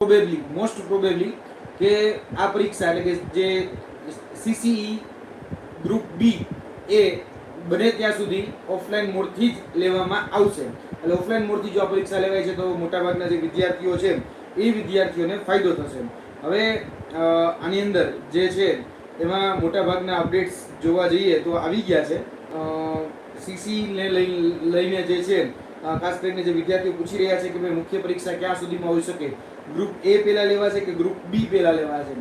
Probably most probably કે આ પરીક્ષા એટલે કે જે સીસીઈ ગ્રુપ બી એ બને ત્યાં સુધી ઓફલાઈન મોડથી જ લેવામાં આવશે. એટલે ઓફલાઈન મોડથી જો આ પરીક્ષા લેવાય છે તો મોટાભાગના જે વિદ્યાર્થીઓ છે એ વિદ્યાર્થીઓને ફાયદો થશે. હવે આની અંદર જે છે એમાં મોટાભાગના અપડેટ્સ જોવા જઈએ તો આવી ગયા છે. સીસીને લઈ, લઈને જે છે ખાસ કરીને જે વિદ્યાર્થીઓ પૂછી રહ્યા છે કે ભાઈ મુખ્ય પરીક્ષા ક્યાં સુધીમાં હોઈ શકે? ગ્રુપ એ પહેલાં લેવા છે કે ગ્રુપ બી પહેલાં લેવા છે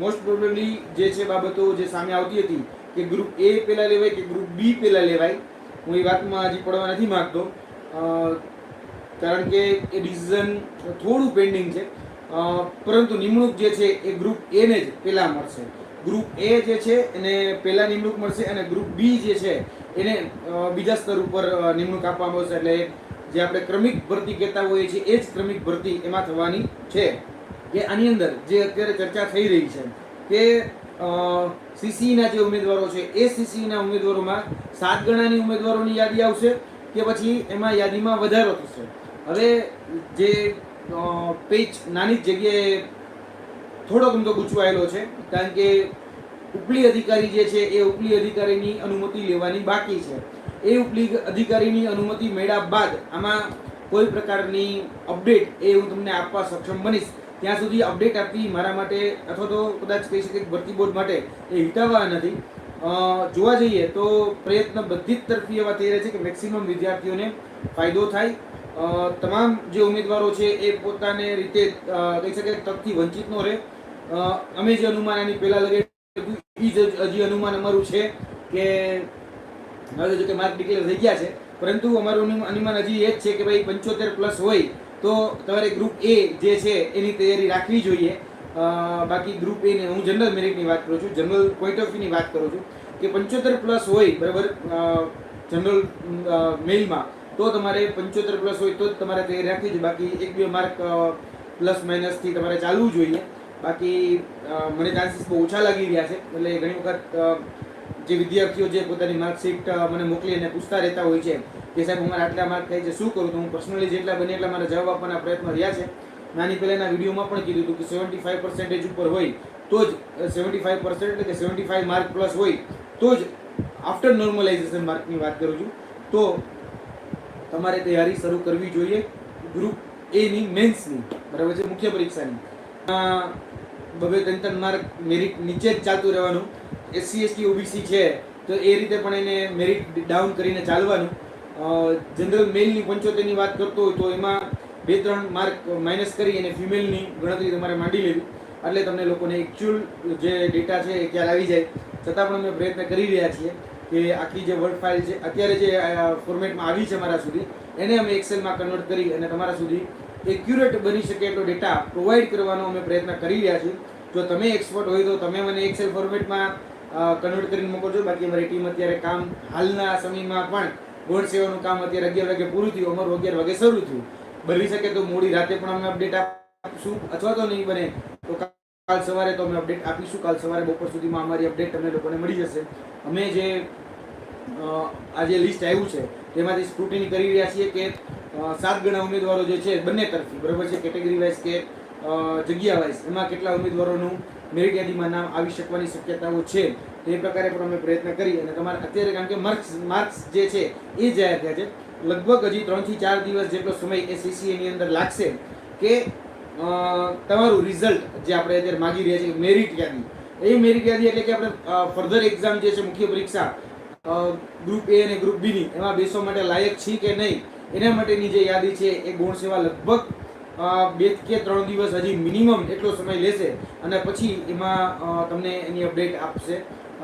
મોસ્ટ પ્રોબેબલી જે છે બાબતો જે સામે આવતી હતી કે ગ્રુપ એ પહેલાં લેવાય કે ગ્રુપ બી પહેલાં લેવાય, હું એ વાતમાં હજી પડવા નથી માંગતો. કારણ કે એ ડિસિઝન થોડું પેન્ડિંગ છે. પરંતુ નિમણૂક જે છે એ ગ્રુપ એને જ પહેલાં મળશે. ગ્રુપ એ જે છે એને પહેલાં નિમણૂક મળશે અને ગ્રુપ બી જે છે એને બીજા સ્તર ઉપર નિમણૂક આપવામાં આવશે. એટલે જે આપણે ક્રમિક ભરતી કહેતા હોઈએ છીએ, એ જ ક્રમિક ભરતી એમાં થવાની છે. કે આની અંદર જે અત્યારે ચર્ચા થઈ રહી છે કે સીસીના જે ઉમેદવારો છે, એ સીસીના ઉમેદવારોમાં સાત ગણાની ઉમેદવારોની યાદી આવશે કે પછી એમાં યાદીમાં વધારો થશે. હવે જે પેજ નાની જગ્યાએ થોડો ગમતો ગૂંચવાયેલો છે, કારણ કે ઉપલી અધિકારી જે છે, એ ઉપલી અધિકારીની અનુમતિ લેવાની બાકી છે. એ ઉપલી અધિકારીની અનુમતિ મેળવ્યા બાદ આમાં કોઈ પ્રકારની અપડેટ એ હું તમને આપવા સક્ષમ બનીશ. ત્યાં સુધી અપડેટ આપવી મારા માટે અથવા તો કદાચ કહી શકે ભરતી બોર્ડ માટે એ હિતાવવા નથી. જોવા જઈએ તો પ્રયત્ન બધી જ તરફી એવા થઈ રહ્યા છે કે મેક્સિમમ વિદ્યાર્થીઓને ફાયદો થાય. તમામ જે ઉમેદવારો છે એ પોતાને રીતે કહી શકે તકથી વંચિત ન રહે. અમે જે અનુમાન આની પહેલાં લગે એ જ હજી અનુમાન અમારું છે કે હવે જો કે માર્ક ડિક્લેર થઈ ગયા છે, પરંતુ અમારું અનુમાન હજી એ જ છે કે ભાઈ પંચોતેર પ્લસ હોય તો તમારે ગ્રુપ એ જે છે એની તૈયારી રાખવી જોઈએ. બાકી ગ્રુપ એ ને હું જનરલ મેરિટની વાત કરું છું જનરલ પોઈન્ટ ઓફ વ્યૂની વાત કરું છું કે પંચોતેર પ્લસ હોય, બરાબર જનરલ મેઇલમાં તો તમારે પંચોતેર પ્લસ હોય તો જ તમારે તૈયારી રાખવી જોઈએ. બાકી એક બે માર્ક પ્લસ માઇનસથી તમારે ચાલવું જોઈએ. બાકી મને ચાન્સીસ બહુ ઓછા લાગી રહ્યા છે. એટલે ઘણી વખત જે વિદ્યાર્થીઓ જે પોતાની માર્કશીટ મને મોકલી અને પૂછતા રહેતા હોય છે, કે સાહેબ અમારા આટલા માર્ક થાય છે, શું કરું? તો હું પર્સનલી જેટલા બને એટલા મારા જવાબ આપવાના પ્રયત્ન રહ્યા છે. નાની પહેલાના વિડીયોમાં પણ કીધું હતું કે સેવન્ટી ફાઈવ પર્સન્ટેજ ઉપર હોય, તો જ સેવન્ટી ફાઈવ પર્સન્ટ એટલે કે સેવન્ટી ફાઈવ માર્ક પ્લસ હોય, તો જ આફ્ટર નોર્મલાઇઝેશન માર્કની વાત કરું છું. તો તમારે તૈયારી શરૂ કરવી જોઈએ ગ્રુપ એની મેન્સની બરાબર છે? મુખ્ય પરીક્ષાની. બબે ત્રણ ત્રણ માર્ક મેરિટ નીચે જ ચાલતું રહેવાનું. એસસી એસટી ઓબીસી છે, તો એ રીતે પણ એને મેરિટ ડાઉન કરીને ચાલવાનું. જનરલ મેલની પંચોતેરની વાત કરતો હોય તો એમાં બે ત્રણ માર્ક માઇનસ કરી અને ફિમેલની ગણતરી તમારે માંડી લેવી. એટલે તમને લોકોને એકચ્યુઅલ જે ડેટા છે એ ખ્યાલ આવી જાય. છતાં પણ અમે પ્રયત્ન કરી રહ્યા છીએ કે આખી જે વર્ડ ફાઇલ છે, અત્યારે જે ફોર્મેટમાં આવી છે મારા સુધી, એને અમે એક્સેલમાં કન્વર્ટ કરી અને તમારા સુધી એક્યુરેટ બની શકે એટલો ડેટા પ્રોવાઈડ કરવાનો અમે પ્રયત્ન કરી રહ્યા છીએ. જો તમે એક્સપર્ટ હોય તો તમે મને એક્સેલ ફોર્મેટમાં કન્વર્ટ કરીને મોકલજો બાકી અમારી ટીમ અત્યારે કામ હાલના સમયમાં પણ ગોળ સેવાનું કામ અત્યારે અગિયાર વાગે પૂરું થયું. અમારું અગિયાર વાગે શરૂ થયું. બની શકે તો મોડી રાતે પણ અમે અપડેટ આપીશું. અથવા તો નહીં બને તો કાલ સવારે તો અમે અપડેટ આપીશું. કાલ સવારે બપોર સુધીમાં અમારી અપડેટ તમને લોકોને મળી જશે. અમે જે આ જે લિસ્ટ આવ્યું છે, તેમાંથી સ્ક્રુટિની કરી રહ્યા છીએ કે સાત ગણા ઉમેદવારો જે છે બંને તરફથી, બરાબર છે? કેટેગરી વાઇઝ કે જગ્યા વાઇઝ એમાં કેટલા ઉમેદવારોનું મેરિટ યાદીમાં નામ આવી શકવાની શક્યતાઓ છે. તે પ્રકારે પણ અમે પ્રયત્ન કરી અને તમારે અત્યારે કારણ કે માર્ક્સ માર્ક્સ જે છે, એ જાહેર થયા છે. લગભગ હજી ત્રણથી ચાર દિવસ જેટલો સમય એ સીસીએની અંદર લાગશે કે તમારું રિઝલ્ટ જે આપણે અત્યારે માગી રહ્યા છીએ મેરિટ યાદી. એ મેરિટ યાદી એટલે કે આપણે ફર્ધર એક્ઝામ જે છે, મુખ્ય પરીક્ષા ગ્રુપ એ અને ગ્રુપ બીની એમાં બેસવા માટે લાયક છે કે નહીં? એના માટેની જે યાદી છે, એ ગુણ સેવા લગભગ બે કે ત્રણ દિવસ હજી મિનિમમ એટલો સમય લેશે અને પછી એમાં તમને એની અપડેટ આપશે.